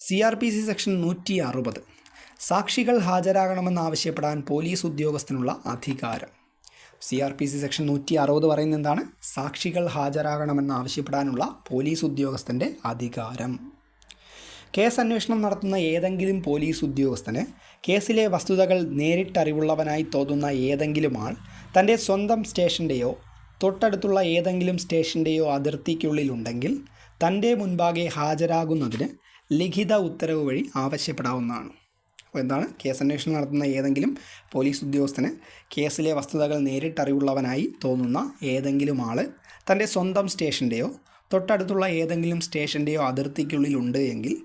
C R P C section നൂറ്റി അറുപത് സാക്ഷികൾ ഹാജരാകണമെന്നാവശ്യപ്പെടാൻ പോലീസ് ഉദ്യോഗസ്ഥനുള്ള അധികാരം. C R P C section നൂറ്റി അറുപത് പറയുന്നത് എന്താണ് സാക്ഷികൾ ഹാജരാകണമെന്നാവശ്യപ്പെടാനുള്ള പോലീസ് ഉദ്യോഗസ്ഥന്റെ അധികാരം. കേസ് അന്വേഷണം നടത്തുന്ന ഏതെങ്കിലും പോലീസ് ഉദ്യോഗസ്ഥന് കേസിലെ വസ്തുതകൾ നേരിട്ടറിവുള്ളവനായി തോന്നുന്ന ഏതെങ്കിലും ആൾ തന്റെ സ്വന്തം സ്റ്റേഷന്റെയോ തൊട്ടടുത്തുള്ള ഏതെങ്കിലും സ്റ്റേഷന്റെയോ അതിർത്തിക്കുള്ളിലുണ്ടെങ്കിൽ തന്റെ മുൻപാകെ ഹാജരാകുന്നതിന് ലിഖിത ഉത്തരവ് വഴി ആവശ്യപ്പെടാവുന്നതാണ്. അപ്പോൾ എന്താണ്? കേസ് അന്വേഷണം നടത്തുന്ന ഏതെങ്കിലും പോലീസ് ഉദ്യോഗസ്ഥന് കേസിലെ വസ്തുതകൾ നേരിട്ടറിവുള്ളവനായി തോന്നുന്ന ഏതെങ്കിലും ആൾ തന്റെ സ്വന്തം സ്റ്റേഷന്റെയോ തൊട്ടടുത്തുള്ള ഏതെങ്കിലും സ്റ്റേഷന്റെയോ അതിർത്തിക്കുള്ളിലുണ്ട് എങ്കിൽ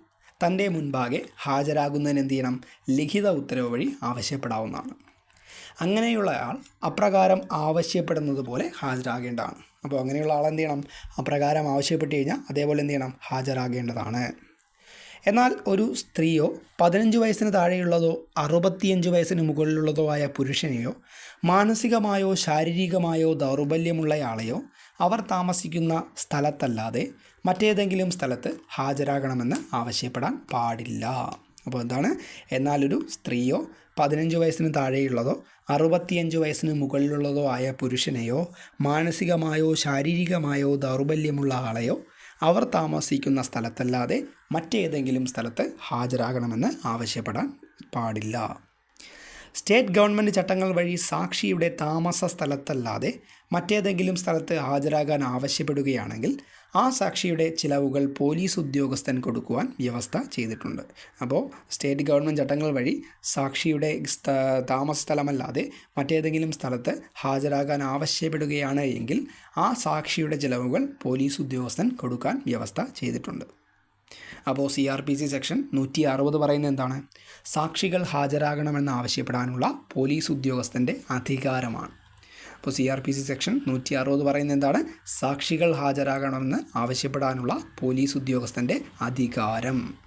തന്റെ മുൻപാകെ ഹാജരാകുന്നതിന് എന്ത് ചെയ്യണം? ലിഖിത ഉത്തരവ് വഴി ആവശ്യപ്പെടാവുന്നതാണ്. അങ്ങനെയുള്ള ആൾ അപ്രകാരം ആവശ്യപ്പെടുന്നത് പോലെ ഹാജരാകേണ്ടതാണ്. അപ്പോൾ അങ്ങനെയുള്ള ആൾ എന്ത് ചെയ്യണം? അപ്രകാരം ആവശ്യപ്പെട്ട് കഴിഞ്ഞാൽ അതേപോലെ എന്ത് ചെയ്യണം? ഹാജരാകേണ്ടതാണ്. എന്നാൽ ഒരു സ്ത്രീയോ പതിനഞ്ച് വയസ്സിന് താഴെയുള്ളതോ അറുപത്തിയഞ്ച് വയസ്സിന് മുകളിലുള്ളതോ ആയ പുരുഷനെയോ മാനസികമായോ ശാരീരികമായോ ദൗർബല്യമുള്ളയാളെയോ അവർ താമസിക്കുന്ന സ്ഥലത്തല്ലാതെ മറ്റേതെങ്കിലും സ്ഥലത്ത് ഹാജരാകണമെന്ന് ആവശ്യപ്പെടാൻ പാടില്ല. അപ്പോൾ എന്താണ്? എന്നാലൊരു സ്ത്രീയോ പതിനഞ്ച് വയസ്സിന് താഴെയുള്ളതോ അറുപത്തിയഞ്ച് വയസ്സിന് മുകളിലുള്ളതോ ആയ പുരുഷനെയോ മാനസികമായോ ശാരീരികമായോ ദൗർബല്യമുള്ള ആളെയോ അവർ താമസിക്കുന്ന സ്ഥലത്തല്ലാതെ മറ്റേതെങ്കിലും സ്ഥലത്ത് ഹാജരാകണമെന്ന് ആവശ്യപ്പെടാൻ പാടില്ല. സ്റ്റേറ്റ് ഗവൺമെന്റ് ചട്ടങ്ങൾ വഴി സാക്ഷിയുടെ താമസ സ്ഥലത്തല്ലാതെ മറ്റേതെങ്കിലും സ്ഥലത്ത് ഹാജരാകാൻ ആവശ്യപ്പെടുകയാണെങ്കിൽ ആ സാക്ഷിയുടെ ചിലവുകൾ പോലീസ് ഉദ്യോഗസ്ഥൻ കൊടുക്കുവാൻ വ്യവസ്ഥ ചെയ്തിട്ടുണ്ട്. അപ്പോൾ സ്റ്റേറ്റ് ഗവൺമെന്റ് ചട്ടങ്ങൾ വഴി സാക്ഷിയുടെ താമസ സ്ഥലമല്ലാതെ മറ്റേതെങ്കിലും സ്ഥലത്ത് ഹാജരാകാൻ ആവശ്യപ്പെടുകയാണ് എങ്കിൽ ആ സാക്ഷിയുടെ ചിലവുകൾ പോലീസ് ഉദ്യോഗസ്ഥൻ കൊടുക്കാൻ വ്യവസ്ഥ ചെയ്തിട്ടുണ്ട്. അപ്പോൾ C R P C section നൂറ്റി അറുപത് പറയുന്നത് എന്താണ്? സാക്ഷികൾ ഹാജരാകണമെന്ന് ആവശ്യപ്പെടാനുള്ള പോലീസ് ഉദ്യോഗസ്ഥന്റെ അധികാരമാണ്. അപ്പോൾ C R P C section നൂറ്റി അറുപത് പറയുന്നത് എന്താണ്? സാക്ഷികൾ ഹാജരാകണമെന്ന് ആവശ്യപ്പെടാനുള്ള പോലീസ് ഉദ്യോഗസ്ഥന്റെ അധികാരം.